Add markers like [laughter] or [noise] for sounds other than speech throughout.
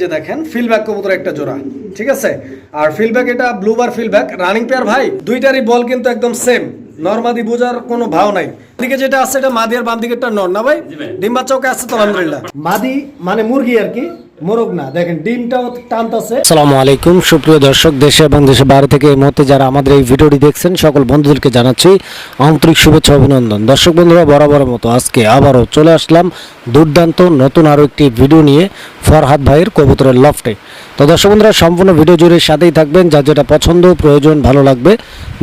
যে দেখেন ফিলব্যাক কবুতর একটা জোড়া ঠিক আছে? আর ফিলব্যাক এটা ব্লুবার ফিলব্যাক রানিং পেয়ার ভাই দুইটারই বল কিন্তু একদম সেম নর্মাদি বোঝার কোনো ভাও নাই। দিকে যেটা আছে এটা মাদি আর বাম দিকেরটা নর না ভাই। ডিম বাচ্চাও আছে তো আলহামদুলিল্লাহ। মাদি মানে মুরগি আর কি? মোরগ না। দেখেন ডিমটাও টানতাছে। আসসালামু আলাইকুম। সুপ্রিয় দর্শক দেশে এবং দেশের বাইরে থেকে এই মুহূর্তে যারা আমাদের এই ভিডিওটি দেখছেন সকল বন্ধুদেরকে জানাচ্ছি আন্তরিক শুভেচ্ছা অভিনন্দন। দর্শক বন্ধুরা বরাবরের মতো আজকে আবারও চলে আসলাম দুর্দান্ত নতুন আরও একটি ভিডিও নিয়ে ফরহাদ ভাইয়ের কবুতরের লফটে। তো দর্শক বন্ধুরা সম্পূর্ণ ভিডিও জুড়ে সাথেই থাকবেন। যার যেটা পছন্দ প্রয়োজন ভালো লাগবে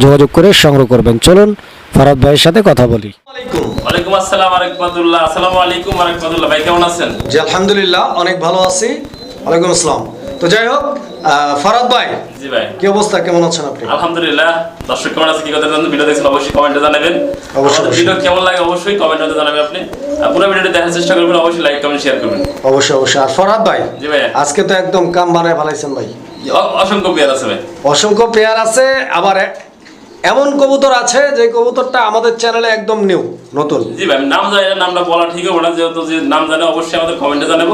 যোগাযোগ করে সংগ্রহ করবেন। চলুন ফরহাদ ভাইয়ের সাথে কথা বলি। আলাইকুম। ওয়ালাইকুম আসসালাম আসসালামু আলাইকুম ভাই কেমন আছেন? জি আলহামদুলিল্লাহ অনেক ভালো আছি। ওয়ালাইকুম আসসালাম। তো যাই হোক ফারাদ ভাই জি ভাই। কি অবস্থা? কেমন আছেন আপনি? আলহামদুলিল্লাহ দর্শক কেমন আছে কি কথা জানেন? ভিডিও দেখছেন অবশ্যই কমেন্টে জানাবেন। অবশ্যই, ভিডিও কেমন লাগে অবশ্যই কমেন্টে জানাবেন আপনি। পুরো ভিডিওটি দেখার চেষ্টা করবেন অবশ্যই লাইক কমেন্ট শেয়ার করবেন। অবশ্যই অবশ্যই। আর ফরহাদ ভাই জি ভাই আজকে তো একদম কাম বানায় ফেলাইছেন ভাই। অসংখ্য পেয়ার আছে ভাই। অসংখ্য পেয়ার আছে আবার এমন কবুতর আছে যে কবুতরটা আমাদের চ্যানেলে একদম নিউ নতুন। জি ভাই নাম জানি না নামটা বলা ঠিক হবে না যেহেতু যে নাম জানে অবশ্যই আমাদের কমেন্টে জানাব।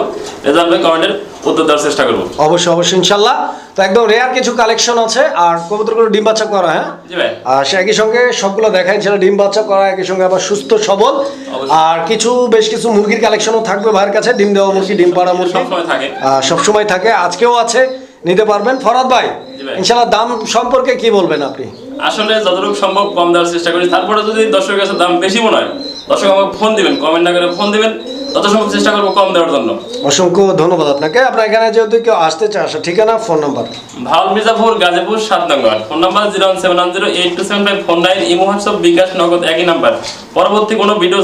জানবে কমেন্টের উত্তর দেওয়ার চেষ্টা করব। অবশ্যই অবশ্যই ইনশাল্লাহ। তো একদম রেয়ার কিছু কালেকশন আছে আর কবুতরগুলো ডিম বাচ্চা করা হ্যাঁ? জি ভাই। আর সে একই সঙ্গে সবগুলো দেখাই ছিল ডিম বাচ্চা করা একই সঙ্গে আবার সুস্থ সবল। আর কিছু বেশ কিছু মুরগির কালেকশনও থাকবে ভাইয়ের কাছে ডিম দেওয়া মুরগি ডিম পাড়া মুরগি। সবসময় থাকে। আহ, সবসময় থাকে আজকেও আছে নিতে পারবেন। ফরাদ ভাই। ইনশাল্লাহ দাম সম্পর্কে কি বলবেন আপনি? আসলে যতটুকু সম্ভব কম দেওয়ার চেষ্টা করি। তারপরে যদি দর্শকের কাছে দাম বেশি মনে হয়, দর্শক আমাকে ফোন দিবেন কমেন্ট না করে ফোন দিবেন। তত সম্ভব চেষ্টা করব কম দেওয়ার জন্য। অসংখ্য ধন্যবাদ আপনাকে। আপনার এখানে যেহেতু কেউ আসতে চায় আসা ঠিকানা ফোন নাম্বার? ভাওয়াল মির্জাপুর গাজীপুর সাত নম্বর phone number zero one seven one zero eight two seven five phone nine Imo WhatsApp bKash Nagad একই নাম্বার। পরবর্তী কোনো ভিডিও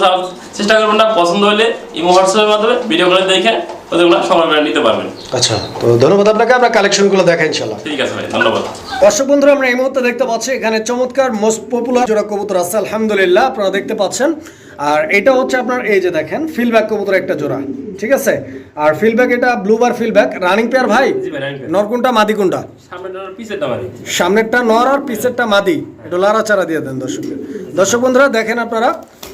চেষ্টা করবেন না পছন্দ হলে ইমো হোয়াটসঅ্যাপের মাধ্যমে ভিডিওগুলো দেখে ওদেরগুলো সময় করে নিতে পারবেন। আচ্ছা তো ধন্যবাদ আপনাকে। আপনার কালেকশনগুলো দেখা ইনশাল্লাহ ঠিক আছে ভাই ধন্যবাদ। দর্শক বন্ধুরা আমরা এই মুহূর্তে দেখতে পাচ্ছি এখানে চমৎকার মোস্ট পপুলার জোড়া কবুতর আছে আলহামদুলিল্লাহ আপনারা দেখতে পাচ্ছেন। আর এটা হচ্ছে আপনার এই যে দেখেন ফিলব্যাক কবুতর একটা জোড়া ঠিক আছে? আর ফিলব্যাক এটা ব্লুবার ফিলব্যাক রানিং পেয়ার ভাই? নর কোনটা মাদি। কোনটা সামনেরটা নর আর পিছেরটা মাদি। এটা লাড়াচাড়া দিয়ে দেন দর্শককে দর্শক বন্ধুরা দেখেন আপনারা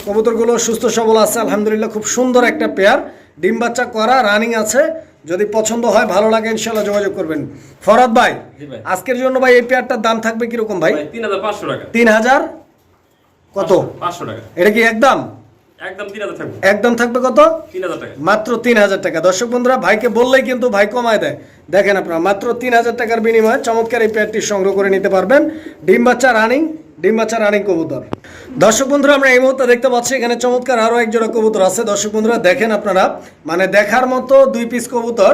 কবুতরগুলো সুস্থ সবল আছে আলহামদুলিল্লাহ খুব সুন্দর একটা পেয়ার ডিম বাচ্চা করা রানিং আছে। যদি পছন্দ হয় ভালো লাগে ইনশাল্লাহ যোগাযোগ করবেন। ফরাদ ভাই আজকের জন্য ভাই এই পেয়ারটার দাম থাকবে কীরকম ভাই? ভাই তিন হাজার পাঁচশো টাকা। তিন হাজার কত? পাঁচশো টাকা। এটা কি একদম? একদম থাকবে। কত? মাত্র তিন হাজার টাকা। দর্শক বন্ধুরা ভাইকে বললেই কিন্তু ভাই কমায় দেয়। দেখেন আপনারা মাত্র তিন হাজার টাকার বিনিময়ে চমৎকার এই সংগ্রহ করে নিতে পারবেন। ডিম বাচ্চা রানিং ডিম বাচ্চা রানিং কবুতর। দর্শক বন্ধুরা আমরা এই মুহূর্তে দেখতে পাচ্ছি এখানে চমৎকার আরও এক জোড়া কবুতর আছে। দর্শক বন্ধুরা দেখেন আপনারা মানে দেখার মতো দুই পিস কবুতর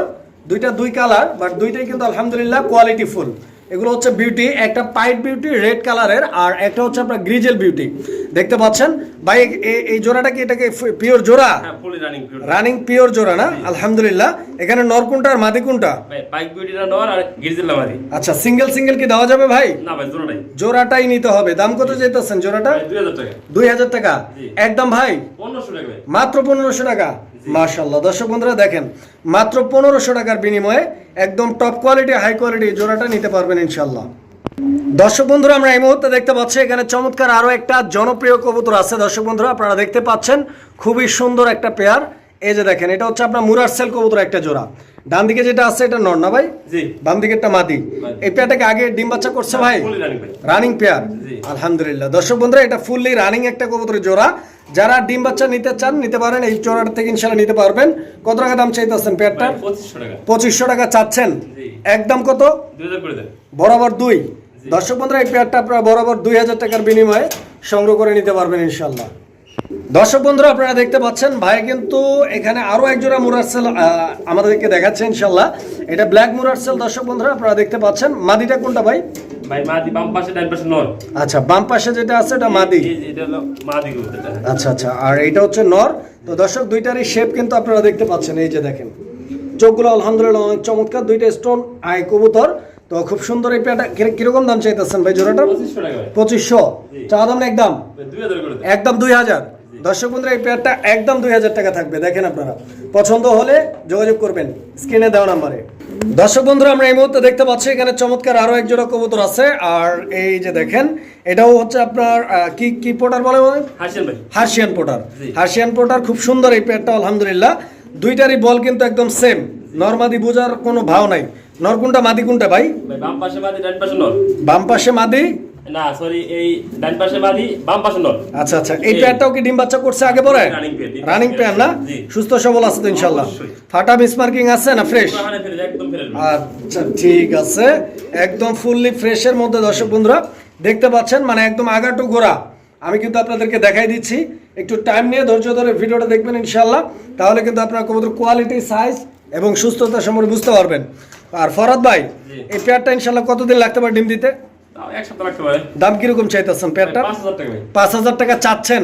দুইটা দুই কালার বাট দুইটাই কিন্তু আলহামদুলিল্লাহ কোয়ালিটি ফুল এগুলো হচ্ছে বিউটি একটা পাইট বিউটি রেড কালারের আর একটা হচ্ছে আপনার গ্রিজেল বিউটি দেখতে পাচ্ছেন? ভাই এই জোড়াটা কি এটাকে পিওর জোড়া? হ্যাঁ রানিং রানিং পিওর জোড়া। না? আলহামদুলিল্লাহ। এখানে নরকুনটা আর মাদি কোনটা? বিউটিটা আর গির্জিল নামারি আচ্ছা সিঙ্গেল সিঙ্গেল কি দেওয়া যাবে ভাই? না ভাই জোর জোড়াটাই নিতে হবে। দাম কত যেতেছেন জোড়াটা? দুই হাজার টাকা। একদম ভাই? পনেরোশো টাকা ভাই। মাত্র পনেরোশো টাকা। মাশাল্লাহ দর্শক বন্ধুরা, দেখেন, মাত্র পনেরোশো টাকার বিনিময়ে একদম টপ কোয়ালিটি হাই কোয়ালিটি জোড়াটা নিতে পারবেন ইনশাল্লাহ দর্শক বন্ধুরা, আমরা এই মুহূর্তে দেখতে পাচ্ছি, এখানে চমৎকার আরও একটা জনপ্রিয় কবুতর আছে। দর্শক বন্ধুরা, আপনারা দেখতে পাচ্ছেন, খুবই সুন্দর একটা পেয়ার এই যে দেখেন এটা হচ্ছে আপনার মুরার সেল কবুতর একটা জোড়া। ডান দিকে যেটা আছে এটা নর না ভাই? জি। বাম দিকেরটা মাদি। এই পেয়ারটাকে আগে ডিম বাচ্চা করছে ভাই? Running pair. আলহামদুলিল্লাহ। দর্শক বন্ধুরা এটা ফুললি রানিং একটা কবুতরের জোড়া। যারা ডিম বাচ্চা নিতে চান নিতে পারেন। এই জোড়াটা থেকে ইনশাল্লাহ নিতে পারবেন। কত টাকা দাম চাইতেছেন পেয়ারটার ভাই পঁচিশশো টাকা। চাচ্ছেন। একদম কত? বরাবর দুই। দর্শক বন্ধুরা এই পেয়ারটা আপনারা বরাবর দুই হাজার টাকার বিনিময়ে সংগ্রহ করে নিতে পারবেন ইনশাল্লাহ দর্শক বন্ধুরা আপনারা দেখতে পাচ্ছেন ভাই কিন্তু এখানে আরও একজোড়া মুরারসেল আমাদেরকে দেখাচ্ছে ইনশাল্লাহ। এটা ব্ল্যাক মুরারসেল দর্শক বন্ধুরা আপনারা দেখতে পাচ্ছেন। মাদিটা কোনটা ভাই? ভাই মাদি বাম পাশে ডান পাশে নর। আচ্ছা বাম পাশে যেটা আছে এটা মাদি। এটা হলো মাদি আচ্ছা আচ্ছা আর এইটা হচ্ছে নর। তো দর্শক দুইটারই শেপ কিন্তু আপনারা দেখতে পাচ্ছেন এই যে দেখেন। চোখগুলো আলহামদুলিল্লাহ অনেক চমৎকার দুইটা স্টোন আই কবুতর। তো খুব সুন্দর এই কীরকম দাম চাইতেছেন ভাই জোড়াটা পঁচিশশো চা দাম না একদম? একদম দুই হাজার। দর্শক বন্ধুরা এই পেয়ারটা একদম দুই হাজার টাকা থাকবে দেখেন আপনারা। পছন্দ হলে যোগাযোগ করবেন স্ক্রিনে দেওয়া নাম্বারে। দর্শক বন্ধুরা আমরা এই মুহূর্তে দেখতে পাচ্ছি এখানে চমৎকার আরও এক জোড়া কবুতর আছে আর এই যে দেখেন এটাও হচ্ছে আপনার কি কি পোটার বলে বলে হার্শিয়ান পোটার। জি। হার্শিয়ান পোটার খুব সুন্দর এই পেয়ারটা আলহামদুলিল্লাহ। দুইটারই বল কিন্তু একদম সেম নরমাদি বোঝার কোনো ভাও নাই। নর কোনটা মাদি কোনটা ভাই? ভাই বাম পাশে মাদি ডান পাশে নর। বাম পাশে মাদি না সরি এই ডান পাশে মাদি বাম পাশে নর আচ্ছা আচ্ছা এই জি। কি ডিম বাচ্চা করছে আগে পরে? Running pair, রানিং বাচ্চা না? সুস্থ সবল আছে তো ইনশাল্লাহ। ফাটা মিসমার্কিং আছে না ফ্রেশ একদম। আচ্ছা ঠিক আছে। একদম ফুললি ফ্রেশের মধ্যে দর্শক বন্ধুরা দেখতে পাচ্ছেন মানে একদম আগাটু গোড়া আমি কিন্তু আপনাদেরকে দেখাই দিচ্ছি। একটু টাইম নিয়ে ধৈর্য ধরে ভিডিওটা দেখবেন ইনশাল্লাহ। তাহলে কিন্তু আপনার কবুতর কোয়ালিটি সাইজ এবং সুস্থতা সম্পর্কে বুঝতে পারবেন। আর ফরাদ ভাই এই পেয়ারটা ইনশাল্লাহ কতদিন লাগতে পারে ডিম দিতে? দাম কীরকম চাইতেছেন পেয়ারটা পাঁচ হাজার টাকা চাচ্ছেন?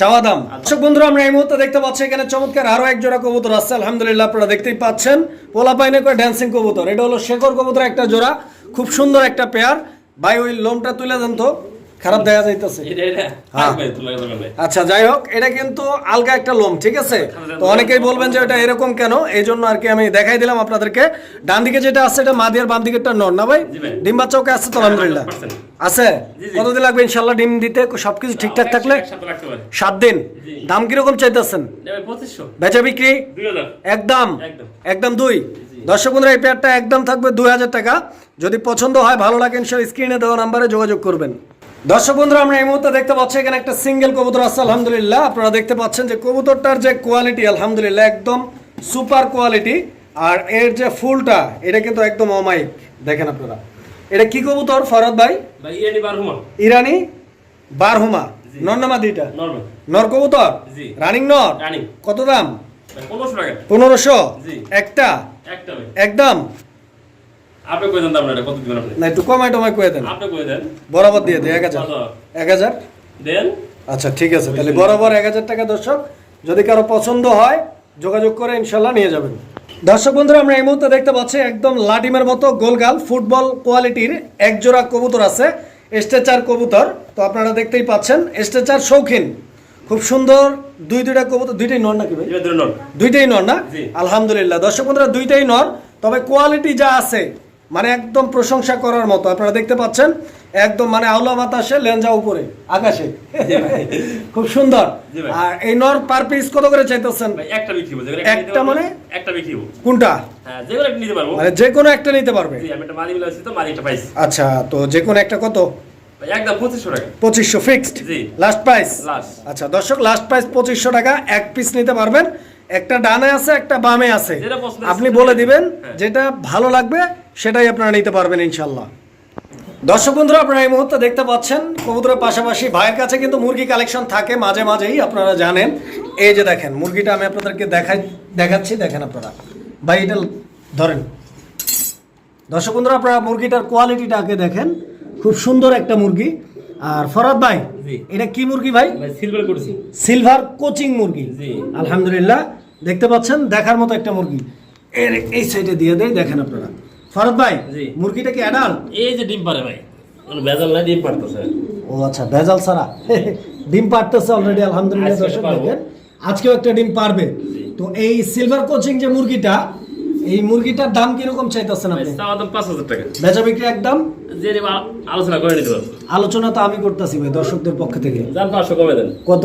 চাওয়া দাম? দর্শক বন্ধুরা আমরা এই মুহূর্তে দেখতে পাচ্ছি এখানে চমৎকার আরও এক জোড়া কবুতর আসছে আলহামদুলিল্লাহ আপনারা দেখতেই পাচ্ছেন। পোলা পাইনে করে ড্যান্সিং কবুতর। এটা হলো শেখর কবুতর একটা জোড়া। খুব সুন্দর একটা পেয়ার বাই ওই লোমটা তুলে দেন তো। খারাপ দেখা যাইতেছে। হ্যাঁ। আচ্ছা যাই হোক এটা কিন্তু আলগা একটা লোম ঠিক আছে? তো অনেকেই বলবেন যে এটা এরকম কেন? এই জন্য আর কি আমি দেখাই দিলাম আপনাদেরকে। ডান দিকে যেটা আছে এটা মা দিয়ার বাম দিকেরটা নর না ভাই। ডিম আছে তো আলহামদুলিল্লাহ। আছে। কতদিন লাগবে ইনশাল্লাহ ডিম দিতে? সবকিছু ঠিকঠাক থাকলে? সাত দিন। দাম কীরকম চাইতেছেন? বেচা বিক্রি? একদম। একদম। একদম দুই। দর্শক বন্ধুরা এই পেয়ারটা একদম থাকবে দুই হাজার টাকা। যদি পছন্দ হয় ভালো লাগে ইনশাল্লাহ স্ক্রিনে দেওয়া নাম্বারে যোগাযোগ করবেন। দর্শক বন্ধুরা আমরা এই মুহূর্তে দেখতে পাচ্ছি এখানে একটা সিঙ্গেল কবুতর আছে আলহামদুলিল্লাহ। আপনারা দেখতে পাচ্ছেন যে কবুতরটার যে কোয়ালিটি আলহামদুলিল্লাহ একদম সুপার কোয়ালিটি আর এর যে ফুলটা এটা কিন্তু একদম অমাইক দেখেন আপনারা। এটা কি কবুতর ফরাদ ভাই? ইরানি বারহুমা। নন্নামা দুইটা? নর কবুতর? রানিং নর? কত দাম? পনেরোশো টাকা। পনেরোশো? একটা? একটা একদম? আপনি কই দেন এটা কত দিবেন আপনি? না একটু কমাই টমাই করে দেন। আপনি কই দেন? বরাবর দিয়ে হাজার। এক হাজার? দেন। আচ্ছা ঠিক আছে তাহলে বরাবর এক হাজার টাকা দর্শক। যদি কারও পছন্দ হয় যোগাযোগ করে ইনশাল্লাহ নিয়ে যাবেন। দর্শক বন্ধুরা আমরা এই মুহূর্তে দেখতে পাচ্ছি একদম লাটিমের মতো গোলগাল ফুটবল কোয়ালিটির এক জোড়া কবুতর আছে স্ট্রেচার কবুতর। তো আপনারা দেখতেই পাচ্ছেন স্ট্রেচার শৌখিন। খুব সুন্দর দুই দুইটা কবুতর দুইটাই নর নাকি ভাই? দুইটাই নর না? আলহামদুলিল্লাহ। দর্শক বন্ধুরা দুইটাই নর। তবে কোয়ালিটি যা আছে মানে একদম প্রশংসা করার মতো। আপনারা দেখতে পাচ্ছেন? একদম মানে আওলা বাতাসে লেঞ্জা উপরে আকাশে। খুব সুন্দর। আর এই নর পার পিস কত করে চাইতেছেন? একটা বিক্রি একটা মানে? একটা বিক্রি কোনটা? হ্যাঁ যেগুলো একটা নিতে পারব। মানে যে কোনো একটা নিতে পারবে। আমি একটা মারি মিলাচ্ছি তো মারি একটা পাইছি আচ্ছা তো যে কোনো একটা কত? একদম পঁচিশশো টাকা। পঁচিশশো ফিক্সড লাস্ট প্রাইস আচ্ছা দর্শক লাস্ট প্রাইস পঁচিশশো টাকা এক পিস নিতে পারবেন। একটা ডানে আছে একটা বামে আছে। আপনি বলে দিবেন হ্যাঁ। যেটা ভালো লাগবে সেটাই আপনারা নিতে পারবেন ইনশাল্লাহ দর্শক বন্ধুরা আপনারা এই মুহূর্তে দেখতে পাচ্ছেন কবুতরের পাশাপাশি ভাইয়ের কাছে কিন্তু মুরগি কালেকশন থাকে মাঝে মাঝেই আপনারা জানেন। এই যে দেখেন মুরগিটা আমি আপনাদেরকে দেখাই দেখাচ্ছি দেখেন আপনারা। ভাই এটা ধরেন। দর্শক বন্ধুরা আপনারা মুরগিটার কোয়ালিটিটা আগে দেখেন। খুব সুন্দর একটা মুরগি। আর ফরাদ ভাই এটা কি মুরগি ভাই? ভাই সিলভার করছি। সিলভার কোচিং মুরগি। আলহামদুলিল্লাহ দেখতে পাচ্ছেন দেখার মতো একটা মুরগি। এর এই সাইডে দিয়ে দেয় দেখেন আপনারা। ফরাদ ভাই মুরগিটা কি অ্যাডাল্ট এই যে ডিম পারে ভাই। ভেজাল নাই ডিম পারতেছে ও আচ্ছা ভেজাল ছাড়া। [laughs] ডিম পারতেছে অলরেডি আলহামদুলিল্লাহ দর্শক দেখেন। আজকেও একটা ডিম পারবে। তো এই সিলভার কোচিং যে মুরগিটা এই মুরগিটার দাম কীরকম চাইতেছেন আপনি? দাম পাঁচ হাজার টাকা। বেচা বিক্রি একদম? আলোচনা করে নিতে পারব। আলোচনা তো আমি করতেছি ভাই দর্শকদের পক্ষ থেকে। যান পাঁচশো কমে দেন। কত?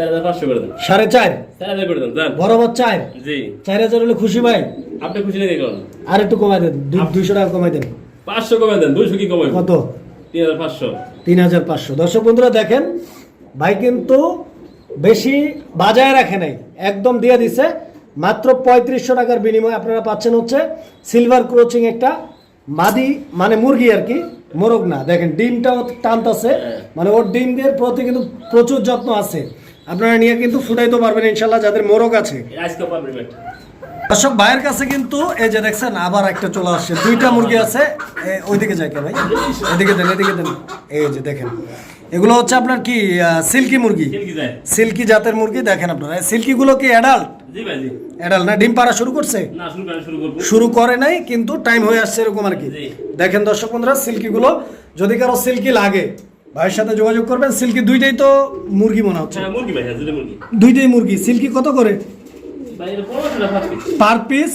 চার হাজার পাঁচশো করে দেন। সাড়ে চার? চার হাজার করে দেন যান। বরাবর চার? জি। চার হাজার হলে খুশি ভাই? আপনি খুশি নাকি করুন আর একটু কমাই দেন দুইশো টাকা কমাই দেন। পাঁচশো কমে দেন দুইশো কি কমাই কত? তিন হাজার পাঁচশো। তিন হাজার পাঁচশো। দর্শক বন্ধুরা দেখেন ভাই কিন্তু বেশি বাজায় রাখে নাই। একদম দিয়ে দিছে। মাত্র পঁয়ত্রিশশো টাকার বিনিময়ে আপনারা পাচ্ছেন হচ্ছে সিলভার ক্রোচিং একটা মাদি মানে মুরগি আর কি মোরগ না। দেখেন ডিমটাও টানতাছে। মানে ওর ডিমদের প্রতি কিন্তু প্রচুর যত্ন আছে। আপনারা নিয়ে কিন্তু ফুটাইতে পারবেন ইনশাল্লাহ যাদের মোরগ আছে। আজকে দর্শক ভাইয়ের কাছে কিন্তু এই যে দেখছেন আবার একটা চলে আসছে। দুইটা মুরগি আছে। ওইদিকে যায় কে ভাই? এদিকে দেন এদিকে দেন। এই যে দেখেন। এগুলো হচ্ছে আপনার কি সিল্কি মুরগি? সিল্কি জাতের মুরগি দেখেন আপনারা। সিল্কি গুলো কি অ্যাডাল্ট জি ভাই জি। অ্যাডাল্ট না? ডিম পাড়া শুরু করছে? শুরু করেন শুরু করব। শুরু করে নাই কিন্তু টাইম হয়ে আসছে এরকম আর কি। দেখেন দর্শক বন্ধুরা সিল্কি গুলো যদি কারও সিল্কি লাগে ভাইয়ের সাথে যোগাযোগ করবেন সিল্কি দুইটাই তো মুরগি মনে হচ্ছে। দুইটাই মুরগি। সিল্কি কত করে? পার পিস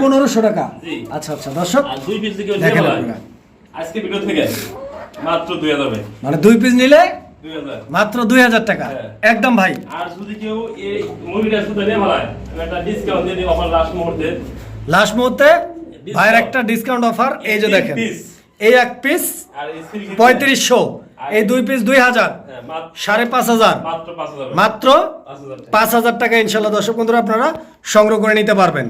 পনেরোশো টাকা। আচ্ছা আচ্ছা দর্শক দেখেন মানে দুই পিস নিলে মাত্র দুই হাজার টাকা। একদম ভাই। লাস্ট মুহূর্তে। লাস্ট মুহূর্তে ভাইয়ের একটা ডিসকাউন্ট অফার এই যে দেখেন। এই এক পিস পঁয়ত্রিশশো। এই দুই পিস দুই হাজার। সাড়ে পাঁচ হাজার। মাত্র পাঁচ হাজার টাকা ইনশাল্লাহ দর্শক বন্ধুরা আপনারা সংগ্রহ করে নিতে পারবেন।